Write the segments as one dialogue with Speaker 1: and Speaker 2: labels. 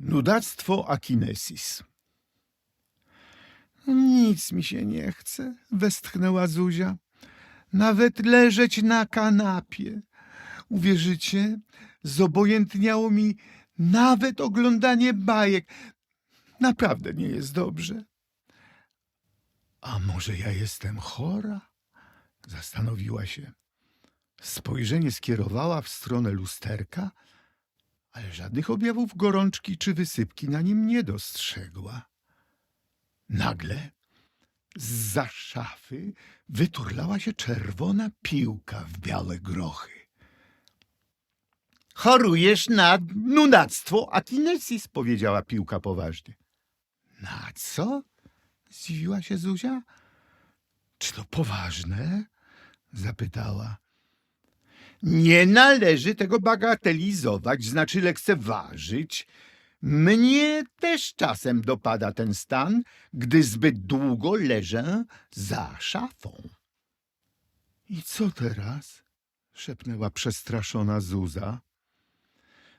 Speaker 1: Nudactwo akinesis. Nic mi się nie chce, westchnęła Zuzia. Nawet leżeć na kanapie. Uwierzycie, zobojętniało mi nawet oglądanie bajek. Naprawdę nie jest dobrze. A może ja jestem chora? Zastanowiła się. Spojrzenie skierowała w stronę lusterka, ale żadnych objawów gorączki czy wysypki na nim nie dostrzegła. Nagle z szafy wyturlała się czerwona piłka w białe grochy. Chorujesz na nunactwo akinesis, powiedziała piłka poważnie. Na co? Zdziwiła się Zuzia. Czy to poważne? zapytała. Nie należy tego bagatelizować, znaczy lekceważyć. Mnie też czasem dopada ten stan, gdy zbyt długo leżę za szafą. I co teraz? szepnęła przestraszona Zuza.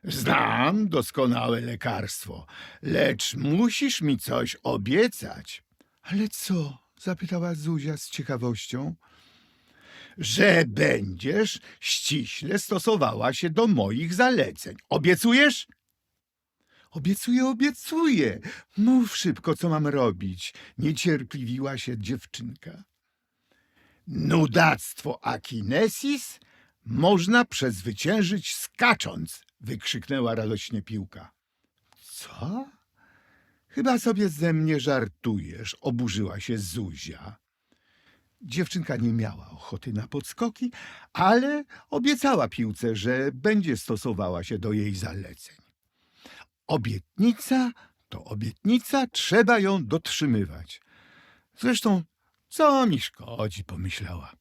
Speaker 1: Znam doskonałe lekarstwo, lecz musisz mi coś obiecać. Ale co? zapytała Zuzia z ciekawością. Że będziesz ściśle stosowała się do moich zaleceń. Obiecujesz? Obiecuję, obiecuję. Mów szybko, co mam robić. Niecierpliwiła się dziewczynka. Nudactwo akinesis można przezwyciężyć skacząc, wykrzyknęła radośnie piłka. Co? Chyba sobie ze mnie żartujesz, oburzyła się Zuzia. Dziewczynka nie miała ochoty na podskoki, ale obiecała piłce, że będzie stosowała się do jej zaleceń. Obietnica to obietnica, trzeba ją dotrzymywać. Zresztą, co mi szkodzi, pomyślała.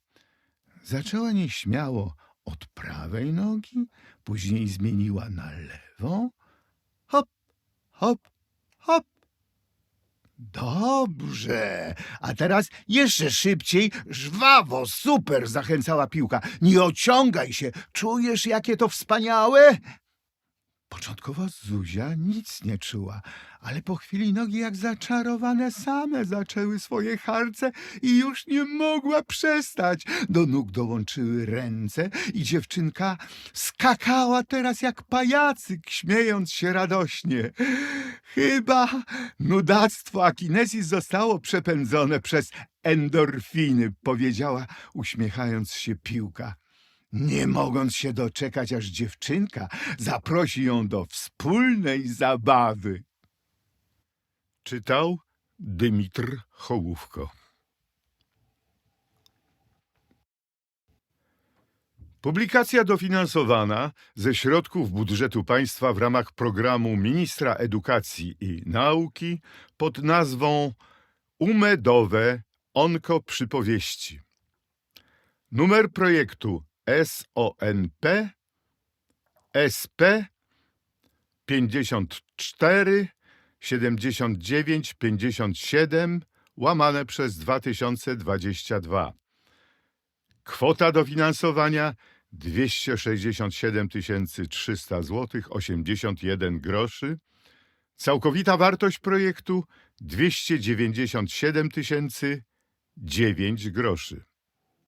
Speaker 1: Zaczęła nieśmiało od prawej nogi, później zmieniła na lewą. Hop, hop, hop. Dobrze, a teraz jeszcze szybciej, żwawo, super, zachęcała piłka. Nie ociągaj się, czujesz, jakie to wspaniałe? Początkowo Zuzia nic nie czuła, ale po chwili nogi jak zaczarowane same zaczęły swoje harce i już nie mogła przestać. Do nóg dołączyły ręce i dziewczynka skakała teraz jak pajacyk, śmiejąc się radośnie. Chyba nudactwo akinesis zostało przepędzone przez endorfiny, powiedziała, uśmiechając się piłka nie mogąc się doczekać, aż dziewczynka zaprosi ją do wspólnej zabawy. Czytał Dymitr Hołówko. Publikacja dofinansowana ze środków budżetu państwa w ramach programu Ministra Edukacji i Nauki pod nazwą Umedowe Onko Przypowieści. Numer projektu SONP SP 54 79 57 łamane przez 2022. Kwota dofinansowania 267 300 zł 81 groszy. Całkowita wartość projektu 297 009 groszy.